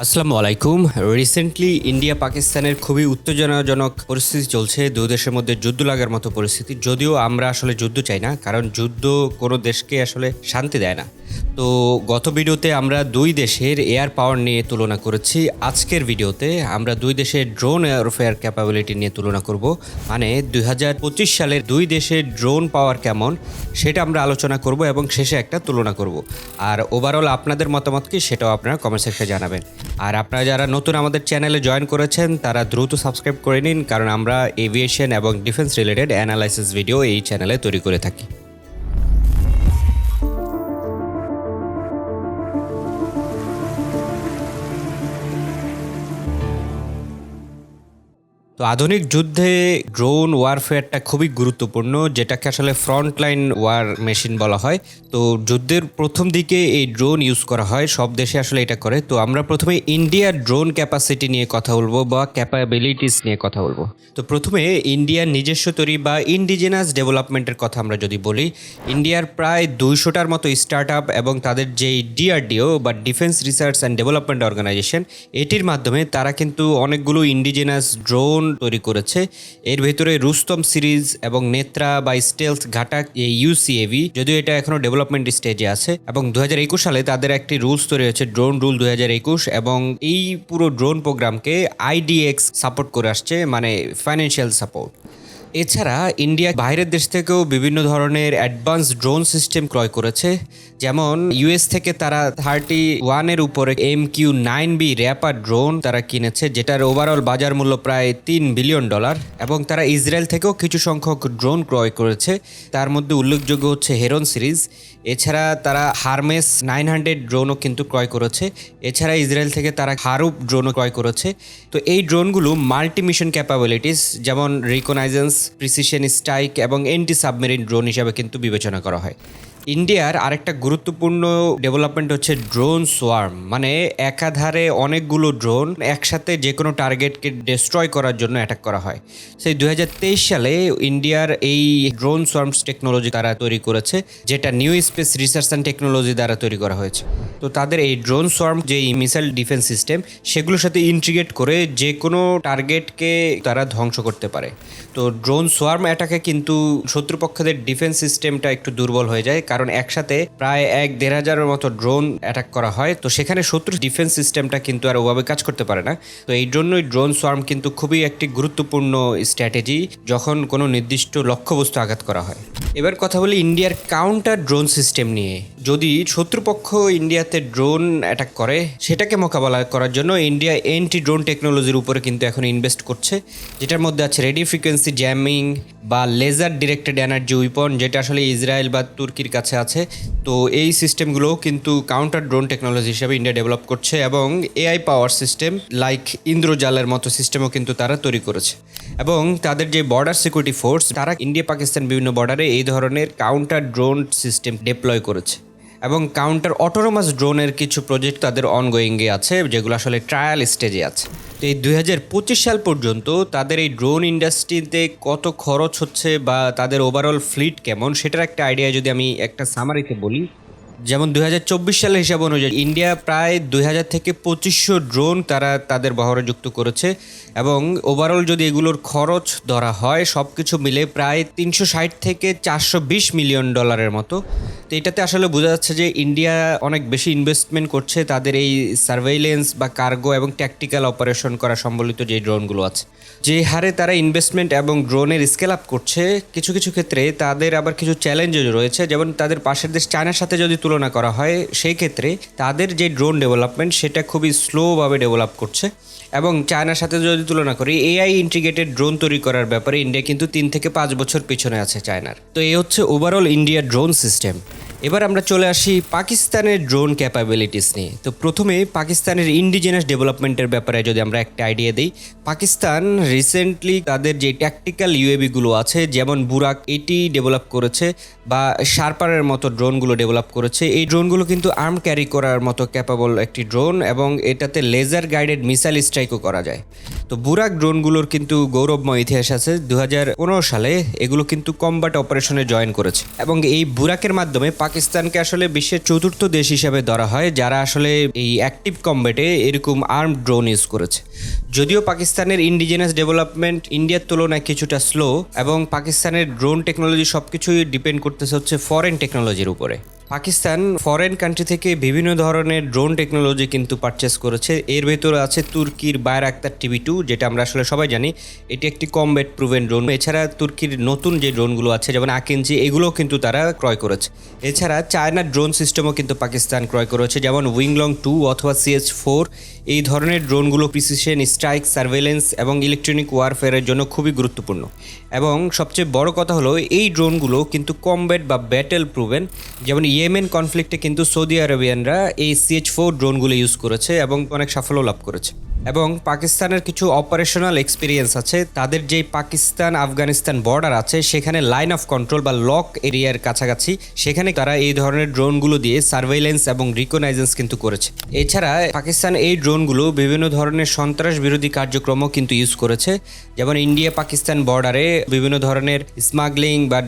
আসসালামু আলাইকুম। Recently India পাকিস্তানের খুবই উত্তেজনাজনক পরিস্থিতি চলছে। দুই দেশের মধ্যে যুদ্ধ লাগার মতো পরিস্থিতি। যদিও আমরা আসলে যুদ্ধ চাই না, কারণ যুদ্ধ কোনো দেশকে আসলে শান্তি দেয় না। তো গত ভিডিওতে আমরা দুই দেশের এয়ার পাওয়ার নিয়ে তুলনা করেছি। আজকের ভিডিওতে আমরা দুই দেশের ড্রোন এয়ারফেয়ার ক্যাপাবিলিটি নিয়ে তুলনা করব। মানে দু হাজার পঁচিশ সালের দুই দেশের ড্রোন পাওয়ার কেমন সেটা আমরা আলোচনা করব এবং শেষে একটা তুলনা করব। আর ওভারঅল আপনাদের মতামত কি সেটাও আপনারা কমেন্ট সেকশনে জানাবেন। আর আপনারা যারা নতুন আমাদের চ্যানেলে জয়েন করেছেন, তারা দ্রুত সাবস্ক্রাইব করে নিন, কারণ আমরা এভিয়েশন এবং ডিফেন্স রিলেটেড অ্যানালাইসিস ভিডিও এই চ্যানেলে তৈরি করে থাকি। তো আধুনিক যুদ্ধে ড্রোন ওয়ারফেয়ারটা খুবই গুরুত্বপূর্ণ, যেটাকে আসলে ফ্রন্টলাইন ওয়ার মেশিন বলা হয়। তো যুদ্ধের প্রথম দিকে এই ড্রোন ইউজ করা হয়, সব দেশে আসলে এটা করে। তো আমরা প্রথমে ইন্ডিয়ার ড্রোন ক্যাপাসিটি নিয়ে কথা বলব বা ক্যাপাবিলিটিস নিয়ে কথা বলব। তো প্রথমে ইন্ডিয়ার নিজস্ব তৈরি বা ইন্ডিজিনাস ডেভেলপমেন্টের কথা আমরা যদি বলি ইন্ডিয়ার প্রায় দুইশোটার মতো স্টার্ট আপ এবং তাদের যেই ডিআরডিও বা defence research and development organisation এটির মাধ্যমে তারা কিন্তু অনেকগুলো ইন্ডিজিনাস ড্রোন তৈরি করেছে। এর ভেতরে রুস্তম সিরিজ এবং নেত্রা বা স্টেলথ ঘাটাক ইউসিএভি যদিও এটা এখনও ডেভেলপমেন্ট স্টেজে আছে। এবং দু হাজার একুশ সালে তাদের একটি রুলস তৈরি হয়েছে, ড্রোন রুল দুই হাজার একুশ। এবং এই পুরো ড্রোন প্রোগ্রামকে আইডিএক্স সাপোর্ট করে আসছে মানে ফাইন্যান্সিয়াল সাপোর্ট এছাড়া ইন্ডিয়া বাইরের দেশ থেকেও বিভিন্ন ধরনের অ্যাডভান্স ড্রোন সিস্টেম ক্রয় করেছে। যেমন ইউএস থেকে তারা থার্টি ওয়ানের উপরে M Q nine B Reaper drone তারা কিনেছে, যেটার ওভারঅল বাজার মূল্য প্রায় তিন বিলিয়ন ডলার এবং তারা ইসরায়েল থেকেও কিছু সংখ্যক ড্রোন ক্রয় করেছে। তার মধ্যে উল্লেখযোগ্য হচ্ছে হেরন সিরিজ এছাড়া তারা হারমেস নাইন হান্ড্রেড ড্রোনও কিন্তু ক্রয় করেছে, এছাড়া ইসরায়েল থেকে তারা হারুপ ড্রোনও ক্রয় করেছে। তো এই ড্রোনগুলো মাল্টি মিশন ক্যাপাবিলিটিস যেমন রিকনাইজেন্স প্রিসিশন স্ট্রাইক এবং এন্টি সাবমেরিন ড্রোন হিসাবে কিন্তু বিবেচনা করা হয়। ইন্ডিয়ার আরেকটা গুরুত্বপূর্ণ ডেভেলপমেন্ট হচ্ছে ড্রোন সোয়ার্ম মানে একাধারে অনেকগুলো ড্রোন একসাথে যে কোনো টার্গেটকে ডিস্ট্রয় করার জন্য অ্যাটাক করা হয়। সেই দু হাজার তেইশ সালে ইন্ডিয়ার এই ড্রোন সোয়ার্মস টেকনোলজি তারা তৈরি করেছে, যেটা new space research and technology দ্বারা তৈরি করা হয়েছে। তো তাদের এই ড্রোন সোয়ার্ম যে মিসাইল ডিফেন্স সিস্টেম সেগুলোর সাথে ইন্ট্রিগেট করে যে কোনো টার্গেটকে তারা ধ্বংস করতে পারে। তো ড্রোন সোয়ার্ম অ্যাটাকে কিন্তু শত্রুপক্ষদের ডিফেন্স সিস্টেমটা একটু দুর্বল হয়ে যায় কারণ একসাথে প্রায় এক দেড় হাজারের মতো ড্রোন অ্যাটাক করা হয়। তো সেখানে শত্রু ডিফেন্স সিস্টেমটা কিন্তু আর ওভাবে কাজ করতে পারে না। তো এই জন্যই ড্রোন সোয়ার্ম কিন্তু খুবই একটি গুরুত্বপূর্ণ স্ট্র্যাটেজি যখন কোনো নির্দিষ্ট লক্ষ্যবস্তু আঘাত করা হয়। এবার কথা বলি ইন্ডিয়ার কাউন্টার ড্রোন সিস্টেম নিয়ে। যদি শত্রুপক্ষ ইন্ডিয়াতে ড্রোন অ্যাটাক করে, সেটাকে মোকাবেলা করার জন্য ইন্ডিয়া এন্টি ড্রোন টেকনোলজির উপরে কিন্তু এখন ইনভেস্ট করছে, যেটার মধ্যে আছে রেডিও ফ্রিকোয়েন্সি জ্যামিং বা লেজার ডিরেক্টেড এনার্জি উইপন যেটা আসলে ইসরায়েল বা তুর্কির কাছে আছে। তো এই সিস্টেমগুলোও কিন্তু কাউন্টার ড্রোন টেকনোলজি হিসেবে ইন্ডিয়া ডেভেলপ করছে এবং এআই পাওয়ার সিস্টেম লাইক ইন্দ্রজালের মতো সিস্টেমও কিন্তু তারা তৈরি করেছে। এবং তাদের যে বর্ডার সিকিউরিটি ফোর্স তারা ইন্ডিয়া পাকিস্তান বিভিন্ন বর্ডারে এই ধরনের কাউন্টার ড্রোন সিস্টেম ডিপ্লয় করেছে। এবং কাউন্টার অটোনোমাস ড্রোনের কিছু প্রজেক্ট তাদের অনগোয়িংয়ে আছে, যেগুলো আসলে ট্রায়াল স্টেজে আছে। তো এই দু হাজার পঁচিশ সাল পর্যন্ত তাদের এই ড্রোন ইন্ডাস্ট্রিতে কত খরচ হচ্ছে বা তাদের ওভারঅল ফ্লিট কেমন, সেটার একটা আইডিয়া যদি আমি একটা সামারিতে বলি যেমন দু হাজার চব্বিশ সালের হিসাব অনুযায়ী ইন্ডিয়া প্রায় দুই হাজার থেকে পঁচিশশো ড্রোন তারা তাদের বহরে যুক্ত করেছে এবং ওভারঅল যদি এগুলোর খরচ ধরা হয় সব কিছু মিলে প্রায় তিনশো ষাট থেকে চারশো বিশ মিলিয়ন ডলারের মতো। তো এটাতে আসলে বোঝা যাচ্ছে যে ইন্ডিয়া অনেক বেশি ইনভেস্টমেন্ট করছে তাদের এই সার্ভেইলেন্স বা কার্গো এবং ট্যাকটিক্যাল অপারেশন করা সম্বলিত যে ড্রোনগুলো আছে। যে হারে তারা ইনভেস্টমেন্ট এবং ড্রোনের স্কেল আপ করছে, কিছু কিছু ক্ষেত্রে তাদের আবার কিছু চ্যালেঞ্জও রয়েছে। যেমন তাদের পাশের দেশ চায়নার সাথে যদি তুলনা করা হয়, সেই ক্ষেত্রে তাদের যে ড্রোন ডেভেলপমেন্ট সেটা খুবই স্লোভাবে ডেভেলপ করছে এবং চায়নার সাথে যদি তুলনা করি এআই ইন্টিগ্রেটেড ড্রোন তৈরি করার ব্যাপারে ইন্ডিয়া কিন্তু তিন থেকে পাঁচ বছর পিছনে আছে চায়নার তো এই হচ্ছে ওভারঅল ইন্ডিয়া ড্রোন সিস্টেম এবার আমরা চলে আসি পাকিস্তানের ড্রোন ক্যাপাবিলিটিস নিয়ে। তো প্রথমে পাকিস্তানের ইন্ডিজিনাস ডেভেলপমেন্টের ব্যাপারে যদি আমরা একটা আইডিয়া দিই, পাকিস্তান রিসেন্টলি তাদের যে ট্যাকটিক্যাল ইউএবিগুলো আছে, যেমন বুরাক এটি ডেভেলপ করেছে বা শার্পারের মতো ড্রোনগুলো ডেভেলপ করেছে, এই ড্রোনগুলো কিন্তু আর্ম ক্যারি করার মতো ক্যাপাবল একটি ড্রোন এবং এটাতে লেজার গাইডেড মিসাইল স্ট্রাইকও করা যায়। তো বুরাক ড্রোনগুলোর কিন্তু গৌরবময় ইতিহাস আছে দু হাজার পনেরো সালে এগুলো কিন্তু কম্বাট অপারেশনে জয়েন করেছে এবং এই বুরাকের মাধ্যমে পাকিস্তানকে আসলে বিশ্বের চতুর্থ দেশ হিসেবে ধরা হয়, যারা আসলে এই অ্যাক্টিভ কম্বেটে এরকম আর্ম ড্রোন ইউজ করেছে। যদিও পাকিস্তানের ইন্ডিজিনাস ডেভেলপমেন্ট ইন্ডিয়ার তুলনায় কিছুটা স্লো এবং পাকিস্তানের ড্রোন টেকনোলজি সব কিছুই ডিপেন্ড করতেছে হচ্ছে ফরেন টেকনোলজির উপরে। পাকিস্তান ফরেন কান্ট্রি থেকে বিভিন্ন ধরনের ড্রোন টেকনোলজি কিন্তু পারচেস করেছে। এর ভেতরে আছে তুর্কির বায়ার আক্তার টিভি টু যেটা আমরা আসলে সবাই জানি। এটি একটি কমব্যাট প্রুভেন ড্রোন এছাড়া তুর্কির নতুন যে ড্রোনগুলো আছে, যেমন আকেঞ্জি এগুলো কিন্তু তারা ক্রয় করেছে। এছাড়া চায়নার ড্রোন সিস্টেমও কিন্তু পাকিস্তান ক্রয় করেছে, যেমন উইংলং টু অথবা সিএস ফোর এই ধরনের ড্রোনগুলো প্রিসিশন, স্ট্রাইক, সার্ভেলেন্স এবং ইলেকট্রনিক ওয়ারফেয়ারের জন্য খুবই গুরুত্বপূর্ণ। এবং সবচেয়ে বড় কথা হলো, এই ড্রোনগুলো কিন্তু কমব্যাট বা ব্যাটেল প্রুভেন যেমন ইয়েমেন কনফ্লিক্টে কিন্তু সৌদি আরবিয়ানরা এই সিএচ ফোর ড্রোনগুলো ইউজ করেছে এবং অনেক সাফল্য লাভ করেছে। এবং পাকিস্তানের কিছু অপারেশনাল এক্সপিরিয়েন্স আছে। তাদের যে পাকিস্তান আফগানিস্তান বর্ডার আছে, সেখানে লাইন অফ কন্ট্রোল বা লক এরিয়ার কাছাকাছি, সেখানে তারা এই ধরনের ড্রোনগুলো দিয়ে সার্ভেইলেন্স এবং রিকনাইজেন্স কিন্তু করেছে। এছাড়া পাকিস্তান এই ড্রোনগুলো বিভিন্ন ধরনের সন্ত্রাস বিরোধী কার্যক্রমও কিন্তু ইউজ করেছে। যেমন ইন্ডিয়া পাকিস্তান বর্ডারে বিভিন্ন ধরনের স্মাগলিং বা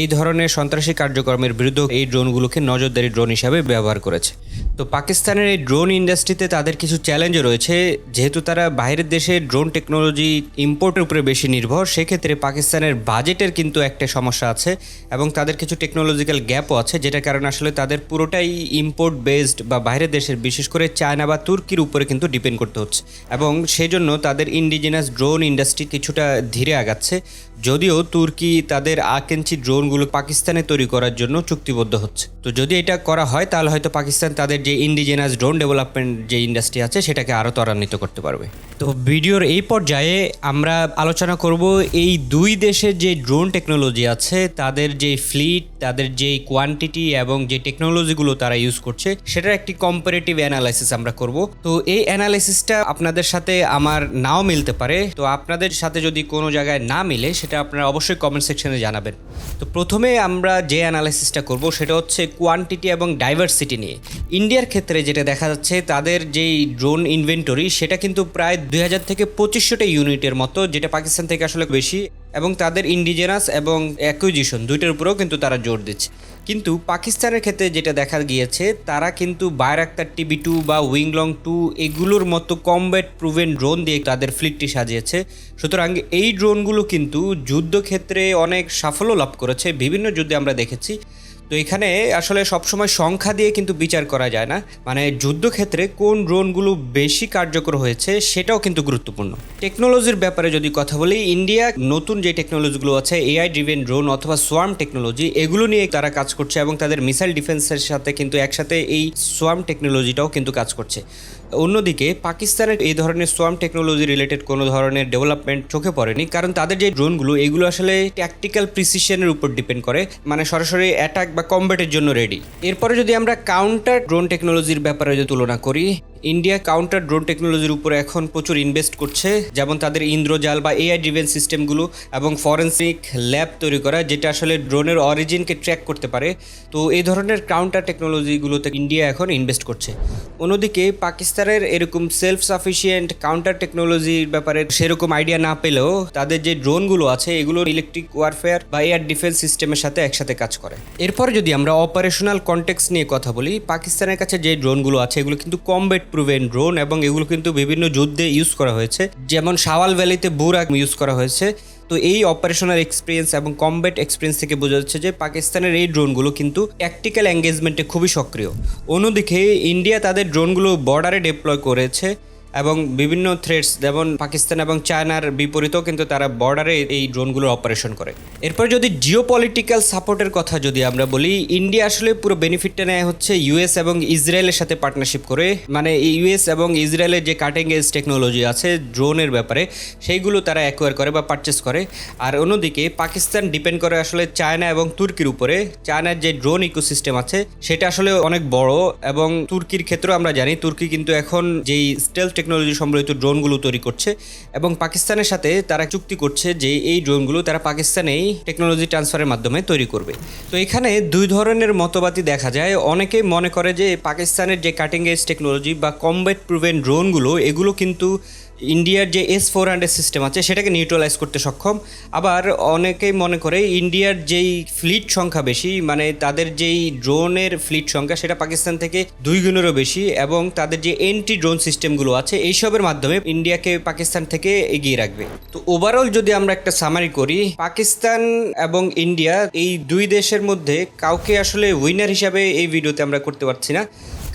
এই ধরনের সন্ত্রাসী কার্যক্রমের বিরুদ্ধে এই ড্রোনগুলোকে নজরদারি ড্রোন হিসাবে ব্যবহার করেছে। তো পাকিস্তানের এই ড্রোন ইন্ডাস্ট্রিতে তাদের কিছু চ্যালেঞ্জও রয়েছে। যেহেতু তারা বাইরের দেশে ড্রোন টেকনোলজি ইম্পোর্টের উপরে বেশি নির্ভর, সেক্ষেত্রে পাকিস্তানের বাজেটের কিন্তু একটা সমস্যা আছে এবং তাদের কিছু টেকনোলজিক্যাল গ্যাপও আছে, যেটার কারণে আসলে তাদের পুরোটাই ইম্পোর্ট বেসড বা বাইরের দেশের, বিশেষ করে চায়না বা তুর্কির উপরে কিন্তু ডিপেন্ড করতে হচ্ছে। এবং সেই জন্য তাদের ইন্ডিজিনাস ড্রোন ইন্ডাস্ট্রি কিছুটা ধীরে আগাচ্ছে। যদিও তুর্কি তাদের আকেঞ্চি ড্রোনগুলো পাকিস্তানে তৈরি করার জন্য চুক্তিবদ্ধ হচ্ছে। তো যদি এটা করা হয়, তাহলে হয়তো পাকিস্তান তাদের যে ইন্ডিজিনাস ড্রোন ডেভেলপমেন্ট যে ইন্ডাস্ট্রি আছে, সেটাকে আরও ত্বরান্বিত করতে পারবে। তো ভিডিওর এই পর্যায়ে আমরা আলোচনা করব এই দুই দেশের যে ড্রোন টেকনোলজি আছে, তাদের যে ফ্লিট তাদের যে কোয়ান্টিটি এবং যে টেকনোলজিগুলো তারা ইউজ করছে, সেটার একটি কম্পারেটিভ অ্যানালাইসিস আমরা করব। তো এই অ্যানালাইসিসটা আপনাদের সাথে আমার নাও মিলতে পারে। তো আপনাদের সাথে যদি কোনো জায়গায় না মিলে, সেটা আপনারা অবশ্যই কমেন্ট সেকশনে জানাবেন। তো প্রথমে আমরা যে অ্যানালাইসিসটা করব সেটা হচ্ছে কোয়ান্টিটি এবং ডাইভার্সিটি নিয়ে। ইন্ডিয়ার ক্ষেত্রে যেটা দেখা যাচ্ছে, তাদের যেই ড্রোন ইনভেন্টরি সেটা কিন্তু প্রায় দুই হাজার থেকে পঁচিশশোটা ইউনিটের মতো, যেটা পাকিস্তান থেকে আসলে বেশি। এবং তাদের ইন্ডিজেনাস এবং অ্যাকুইজিশন দুইটার উপরেও কিন্তু তারা জোর দিচ্ছে। কিন্তু পাকিস্তানের ক্ষেত্রে যেটা দেখা গিয়েছে, তারা কিন্তু বায়রাক্তার টিবি টু বা উইংলং টু এগুলোর মতো কমব্যাট প্রুভেন ড্রোন দিয়ে তাদের ফ্লিটটি সাজিয়েছে। সুতরাং এই ড্রোনগুলো কিন্তু যুদ্ধক্ষেত্রে অনেক সাফল্য লাভ করেছে। বিভিন্ন যুদ্ধে আমরা দেখেছি তো এখানে আসলে সবসময় সংখ্যা দিয়ে কিন্তু বিচার করা যায় না। মানে যুদ্ধক্ষেত্রে কোন ড্রোনগুলো বেশি কার্যকর হয়েছে সেটাও কিন্তু গুরুত্বপূর্ণ। টেকনোলজির ব্যাপারে যদি কথা বলি, ইন্ডিয়া নতুন যে টেকনোলজিগুলো আছে এআই ড্রিভেন ড্রোন অথবা সোয়ার্ম টেকনোলজি, এগুলো নিয়ে তারা কাজ করছে এবং তাদের মিসাইল ডিফেন্সের সাথে কিন্তু একসাথে এই সোয়ার্ম টেকনোলজিটাও কিন্তু কাজ করছে। অন্যদিকে পাকিস্তানের এই ধরনের সোয়াম টেকনোলজি রিলেটেড কোনো ধরনের ডেভেলপমেন্ট চোখে পড়েনি, কারণ তাদের যে ড্রোনগুলো, এগুলো আসলে ট্যাকটিক্যাল প্রিসিশনের উপর ডিপেন্ড করে মানে সরাসরি অ্যাটাক বা কম্ব্যাটের জন্য রেডি এরপরে যদি আমরা কাউন্টার ড্রোন টেকনোলজির ব্যাপারে যদি তুলনা করি ইন্ডিয়া কাউন্টার ড্রোন টেকনোলজির উপরে এখন প্রচুর ইনভেস্ট করছে, যেমন তাদের ইন্দ্রজাল বা এআই ড্রিভেন সিস্টেমগুলো এবং ফরেন্সিক ল্যাব তৈরি করা, যেটা আসলে ড্রোনের অরিজিনকে ট্র্যাক করতে পারে। তো এই ধরনের কাউন্টার টেকনোলজিগুলোতে ইন্ডিয়া এখন ইনভেস্ট করছে। অন্যদিকে পাকিস্তানের এরকম সেলফ সাফিসিয়েন্ট কাউন্টার টেকনোলজির ব্যাপারে সেরকম আইডিয়া না পেলেও তাদের যে ড্রোনগুলো আছে, এগুলো ইলেকট্রিক ওয়ারফেয়ার বা এয়ার ডিফেন্স সিস্টেমের সাথে একসাথে কাজ করে। এরপরে যদি আমরা অপারেশনাল কন্টেক্স নিয়ে কথা বলি, পাকিস্তানের কাছে যে ড্রোনগুলো আছে, এগুলো কিন্তু কমব্যাট প্রুভেন ড্রোন এবং এগুলো কিন্তু বিভিন্ন যুদ্ধে ইউজ করা হয়েছে। যেমন সাওয়াল ভ্যালিতে বুরাক ইউজ করা হয়েছে। তো এই অপারেশনাল এক্সপিরিয়েন্স এবং কমব্যাট এক্সপিরিয়েন্স থেকে বোঝা যাচ্ছে যে পাকিস্তানের এই ড্রোনগুলো কিন্তু ট্যাকটিক্যাল এঙ্গেজমেন্টে খুবই সক্রিয়। অন্যদিকে ইন্ডিয়া তাদের ড্রোনগুলো বর্ডারে ডিপ্লয় করেছে। এবং বিভিন্ন থ্রেটস যেমন পাকিস্তান এবং চায়নার বিপরীতেও কিন্তু তারা বর্ডারে এই ড্রোনগুলোর অপারেশন করে। এরপর যদি জিও পলিটিক্যাল সাপোর্টের কথা যদি আমরা বলি, ইন্ডিয়া আসলে পুরো বেনিফিটটা নেয় হচ্ছে ইউএস এবং ইসরায়েলের সাথে পার্টনারশিপ করে। মানে ইউএস এবং ইসরায়েলের যে কাটিং এজ টেকনোলজি আছে ড্রোনের ব্যাপারে, সেইগুলো তারা অ্যাকোয়ার করে বা পারচেস করে। আর অন্যদিকে পাকিস্তান ডিপেন্ড করে আসলে চায়না এবং তুর্কির উপরে। চায়নার যে ড্রোন ইকোসিস্টেম আছে, সেটা আসলে অনেক বড় এবং তুর্কির ক্ষেত্রেও আমরা জানি, তুর্কি কিন্তু এখন যেই স্টেল টেকনোলজি সম্বলিত ড্রোনগুলো তৈরি করছে এবং পাকিস্তানের সাথে তারা চুক্তি করছে যে এই ড্রোনগুলো তারা পাকিস্তানেই টেকনোলজি ট্রান্সফারের মাধ্যমে তৈরি করবে। তো এখানে দুই ধরনের মতবাদই দেখা যায়। অনেকে মনে করে যে পাকিস্তানের যে কাটিং এজ টেকনোলজি বা কমব্যাট প্রুভেন ড্রোনগুলো এগুলো কিন্তু ইন্ডিয়ার যে এস ফোর হান্ড্রেড সিস্টেম আছে, সেটাকে নিউট্রালাইজ করতে সক্ষম। আবার অনেকেই মনে করে ইন্ডিয়ার যেই ফ্লিট সংখ্যা বেশি মানে তাদের যেই ড্রোনের ফ্লিট সংখ্যা, সেটা পাকিস্তান থেকে দুই গুণেরও বেশি এবং তাদের যে এন্টি ড্রোন সিস্টেমগুলো আছে, এইসবের মাধ্যমে ইন্ডিয়াকে পাকিস্তান থেকে এগিয়ে রাখবে। তো ওভারঅল যদি আমরা একটা সামারি করি, পাকিস্তান এবং ইন্ডিয়া এই দুই দেশের মধ্যে কাউকে আসলে উইনার হিসাবে এই ভিডিওতে আমরা করতে পারছি না।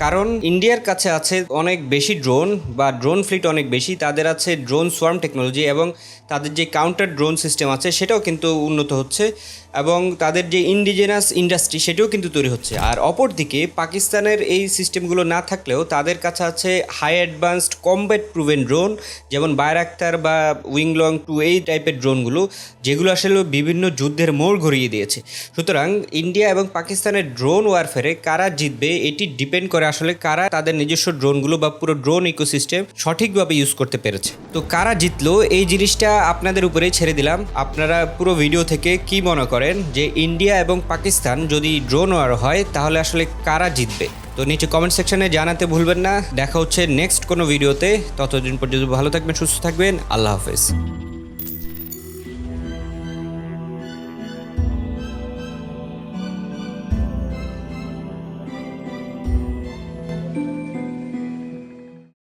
কারণ ইন্ডিয়ার কাছে আছে অনেক বেশি ড্রোন বা ড্রোন ফ্লিট অনেক বেশি। তাদের আছে ড্রোন সোয়ার্ম টেকনোলজি এবং তাদের যে কাউন্টার ড্রোন সিস্টেম আছে, সেটাও কিন্তু উন্নত হচ্ছে। এবং তাদের যে ইন্ডিজেনাস ইন্ডাস্ট্রি সেটাও কিন্তু তৈরি হচ্ছে। আর অপরদিকে পাকিস্তানের এই সিস্টেমগুলো না থাকলেও তাদের কাছে আছে high advanced combat proven drone যেমন বায়রাক্তার বা উইংলং টু এই টাইপের ড্রোনগুলো যেগুলো আসলে বিভিন্ন যুদ্ধের মোড় ঘুরিয়ে দিয়েছে। সুতরাং ইন্ডিয়া এবং পাকিস্তানের ড্রোন ওয়ারফেয়ারে কারা জিতবে, এটি ডিপেন্ড করে আসলে কারা তাদের নিজস্ব ড্রোনগুলো বা পুরো ড্রোন ইকোসিস্টেম সঠিকভাবে ইউজ করতে পেরেছে। তো কারা জিতলো, এই জিনিসটা আপনাদের উপরেই ছেড়ে দিলাম। আপনারা পুরো ভিডিও থেকে কি মনে করেন যে ইন্ডিয়া এবং পাকিস্তান যদি ড্রোন ওয়ার হয়, তাহলে আসলে কারা জিতবে? তো নিচে কমেন্ট সেকশনে জানাতে ভুলবেন না। দেখা হচ্ছে নেক্সট কোনো ভিডিওতে ততদিন পর্যন্ত ভালো থাকবেন, সুস্থ থাকবেন। আল্লাহ হাফেজ।